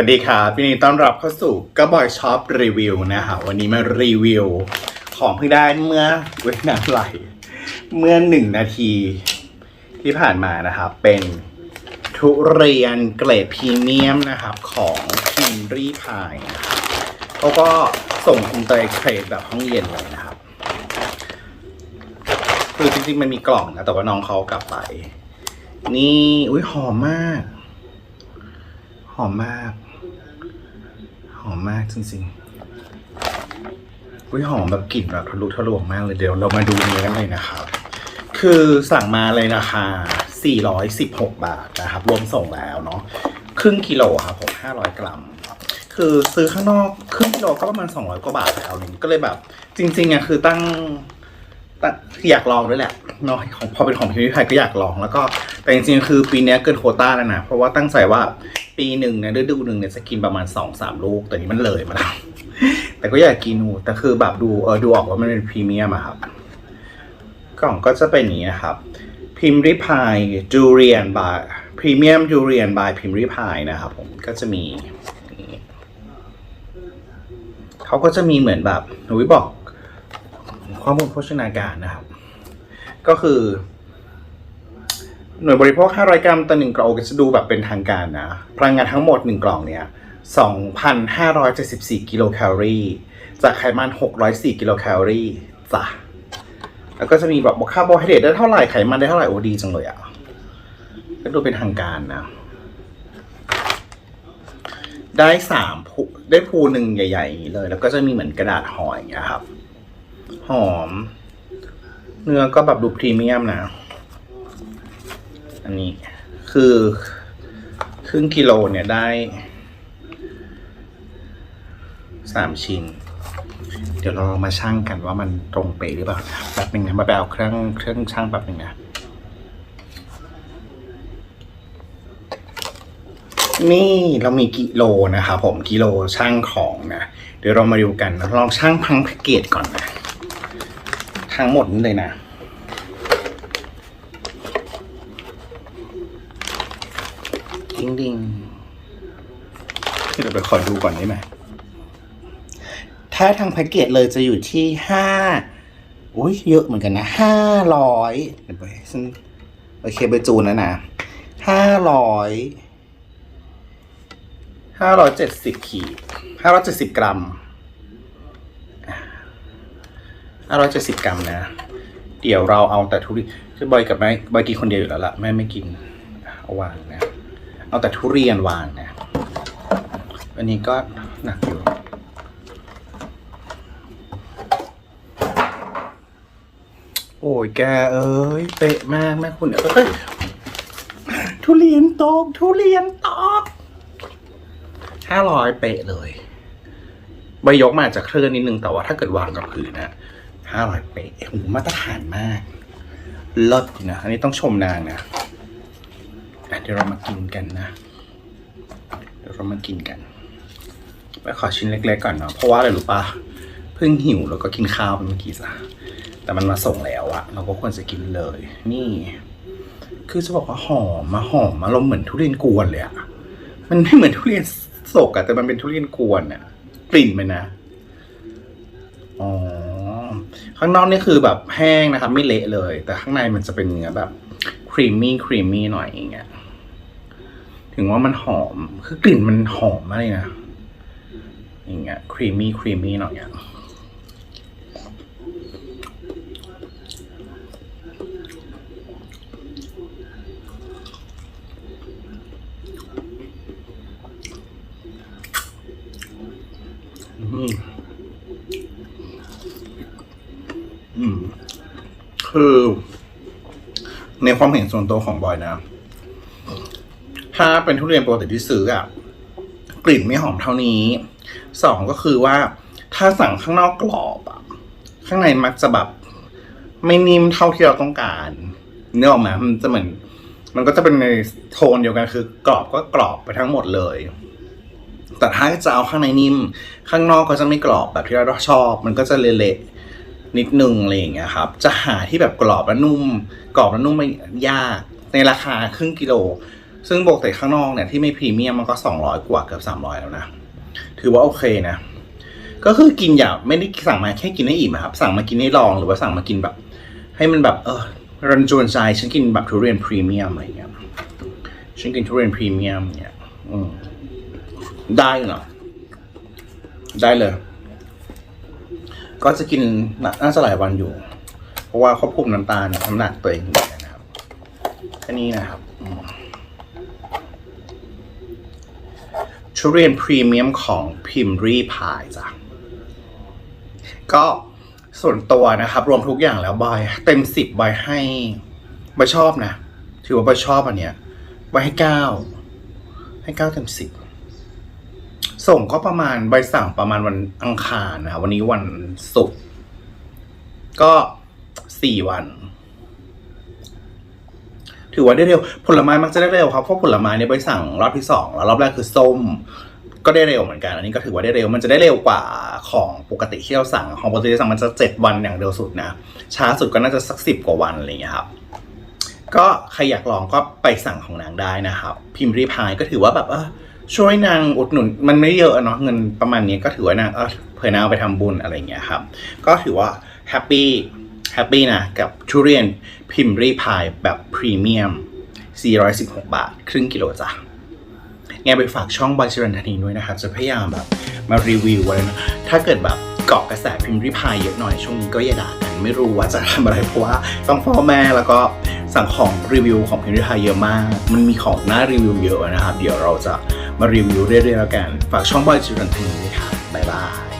วัสดีครับยินดีต้อนรับเข้าสู่ก็บอยช็อปรีวิวนะฮะวันนี้มารีวิว ของเพิ่งได้เมื่อเว้ยนาไหลเมื่อหนึ่งนาทีที่ผ่านมานะครับเป็นทุเรียนเกรดพรีเมียมนะครับของพิมรีพายนะครับเขาก็ส่งคุณเตยเครดแบบห้องเย็นเลยนะครับ คือจริงๆมันมีกล่องนะแต่ว่าน้องเขากลับไป นี่ อุ้ยหอมมาก หอมมาก อมมากจริงๆอุ้ยหอมแบบกลิ่นแบบทะลุทะลวงมากเลยเดี๋ยวเรามาดูเนื้อกันเลยนะครับ คือสั่งมาเลยราคา 416 บาทนะครับ รวมส่งแล้วเนาะครึ่งกิโลครับผม 500 กรัม คือซื้อข้างนอกครึ่งกิโลก็ประมาณ 200 กว่าบาทแล้วนี่ก็เลยแบบ จริงๆอะคือตั้งอยากลองด้วยแหละ นาะของพอเป็นของพิมพ์ริพายก็อยากลองแล้วก็แต่จริงๆคือปีนี้เกินโควต้าแล้วนะเพราะว่าตั้งใจว่าปีหนึ่งเนี่ยฤดูหนึ่งเนี่ยจะกินประมาณสองสามลูก แต่นี้มันเลยมาแล้วแต่ก็อยากกินอูแต่คือแบบดูเออดูออกว่ามันเป็นพรีเมียมอะครับ กล่องก็จะเป็นอย่างนี้นะครับพิมพ์ริพายจูเรียนบายพรีเมียมจูเรียนบายพิมพ์ริพายนะครับผมก็จะมีเขาก็จะมีเหมือนแบบหนูวิบอกข้อมูลโภชนาการนะครับ ก็คือ หน่วยบริโภค 500 กรัมต่อ1กล่องก็จะดูแบบเป็นทางการนะ พลังงานทั้งหมด 1 กล่องเนี่ย 2,574 กิโลแคลอรี่ จากไขมัน 604 กิโลแคลอรี่จ้ะ แล้วก็จะมีแบบบอกคาร์โบไฮเดรตได้เท่าไหร่ไขมันได้เท่าไหร่โอดีจังเลยอะก็ดูเป็นทางการนะ ได้สามภูได้ภูหนึ่งใหญ่ๆอย่างนี้เลย แล้วก็จะมีเหมือนกระดาษห่ออย่างเงี้ยครับ หอม เนื้อก็แบบดูพรีเมียมนะ อันนี้คือครึ่งกิโลเนี่ยได้สามชิ้น เดี๋ยวเรามาชั่งกันว่ามันตรงเป๊ะหรือเปล่านะแป๊บนึงนะมาไปเอาเครื่องเครื่องชั่งแป๊บนึงนะนี่เรามีกิโลนะครับผมกิโลช่างของนะเดี๋ยวเรามาดูกันลองช่างพังแพ็กเกจก่อนนะ ทั้งหมดนี้เลยนะ งดิงเดี๋ยวไปขอดูก่อนได้ไหม ถ้าทางแพ็กเกจเลยจะอยู่ที่ห้าอุ้ยเยอะเหมือนกันนะห้าร้อยเดี๋ยวไปฉันโอเคไปจูนแล้วนะห้าร้อยห้าร้อยเจ็ดสิบขีดห้าร้อยเจ็ดสิบกรัมห้าร้อยเจ็ดสิบกรัมนะ เดี๋ยวเราเอาแต่ทุเรียนจะบอยกับแม่บอยกินคนเดียวอยู่แล้วล่ะ แม่ไม่กินเอาวางนะ เอาแต่ทุเรียนวางนะอันนี้ก็หนักอยู่โอ้ยแกเอ้ยเป๊ะมากแม่คุณเอ้ยทุเรียนตกทุเรียนตกห้าร้อยเป๊ะเลยใบยกมาอาจะเคลื่อนนิดนึงแต่ว่าถ้าเกิดวางกับพื้นนะห้าร้อยเป๊ะโอ้มาตรฐานมากเลิศนะ อันนี้ต้องชมนางนะอะเดี๋ยวเรามากินกันนะ เดี๋ยวเรามากินกัน ไปขอชิ้นเล็กๆก่อนเนาะ เพราะว่าอะไรรู้ปะเพิ่งหิวแล้วก็กินข้าวไปเมื่อกี้จ้ะแต่มันมาส่งแล้วอะเราก็ควรจะกินเลย นี่ คือจะบอกว่าหอมมาหอมมาลมเหมือนทุเรียนกวนเลยอะมันไม่เหมือนทุเรียนสกอะแต่มันเป็นทุเรียนกวนอะกลิ่นมันนะอ๋อข้างนอกนี่คือแบบแห้งนะครับ ไม่เละเลย แต่ข้างในมันจะเป็นเนื้อแบบครีมมี่ครีมมี่หน่อยอย่างเงี้ย ถึงว่ามันหอม คือกลิ่นมันหอมมากเลยนะ อย่างเงี้ยครีมมี่ครีมมี่หน่อยอะอืมอืมคือในความเห็นส่วนตัวของบอยนะ ถ้าเป็นทุเรียนปกติที่ซื้ออะกลิ่นไม่หอมเท่านี้สองก็คือว่าถ้าสั่งข้างนอกกรอบอะข้างในมักจะแบบไม่นิ่มเท่าที่เราต้องการเนื้อออกมามันจะเหมือน มันก็จะเป็นในโทนเดียวกันคือกรอบก็กรอบไปทั้งหมดเลย แต่ถ้าจะเอาข้างในนิ่ม ข้างนอกก็จะไม่กรอบแบบที่เราชอบ มันก็จะเละๆนิดนึงอะไรอย่างเงี้ยครับ จะหาที่แบบกรอบและนุ่ม กรอบและนุ่มไม่ยากในราคาครึ่งกิโล ซึ่งปกติข้างนอกเนี่ยที่ไม่พรีเมียมมันก็สองร้อยกว่าเกือบสามร้อยแล้วนะ ถือว่าโอเคนะ ก็คือกินอย่าไม่ได้สั่งมาแค่กินให้อิ่มอะครับ สั่งมากินให้ลองหรือว่าสั่งมากินแบบ ให้มันแบบเออรันจวนใจฉันกินแบบทุเรียนพรีเมียมอะไรเงี้ยฉันกินทุเรียนพรีเมียมเนี่ยอืมได้เนาะได้เลย ก็จะกินน่าจะหลายวันอยู่ เพราะว่าควบคุมน้ำตาลน้ำหนักตัวเองอยู่นะครับแค่นี้นะครับอืม ทุเรียนพรีเมียมของพิมรีพายจ้ะ ก็ส่วนตัวนะครับ รวมทุกอย่างแล้วบอย เต็มสิบบอยให้บอยชอบนะ ถือว่าบอยชอบอันเนี้ยบอยให้เก้าให้เก้าเต็มสิบส่งก็ประมาณใบสั่งประมาณวันอังคารนะครับวันนี้วันศุกร์ก็สี่วัน ถือว่าได้เร็ว ผลไม้มักจะได้เร็วครับ เพราะผลไม้เนี่ยใบสั่งรอบที่สองแล้วรอบแรกคือส้ม ก็ได้เร็วเหมือนกัน อันนี้ก็ถือว่าได้เร็ว มันจะได้เร็วกว่าของปกติที่เราสั่ง ของปกติที่สั่งมันจะเจ็ดวันอย่างเร็วสุดนะ ช้าสุดก็น่าจะสักสิบกว่าวันอะไรอย่างเงี้ยครับ ก็ใครอยากลองก็ไปสั่งของนางได้นะครับ พิมพ์รีพายก็ถือว่าแบบเออช่วยนางอุดหนุนมันไม่เยอะเนาะเงินประมาณนี้ก็ถือว่านางเออเผื่อนางเอาไปทำบุญอะไรอย่างเงี้ยครับ ก็ถือว่าแฮปปี้ แฮปปี้นะกับทุเรียนพิมรีพายแบบพรีเมียม 416 บาท ครึ่งกิโลจ้ะไงไปฝากช่องบอยชิรันธนีด้วยนะครับ จะพยายามแบบมารีวิวอะไรนะ ถ้าเกิดแบบเกาะกระแสพิมพ์ริพายเยอะหน่อยช่วงนี้ก็อย่าด่ากัน ไม่รู้ว่าจะทำอะไรเพราะว่าต้องเฝ้าแม่แล้วก็สั่งของรีวิวของพิมพ์ริพายเยอะมาก มันมีของน่ารีวิวเยอะนะครับ เดี๋ยวเราจะมารีวิวเรื่อยๆแล้วกัน ฝากช่องบอยชิรันธนีด้วยครับบ๊ายบาย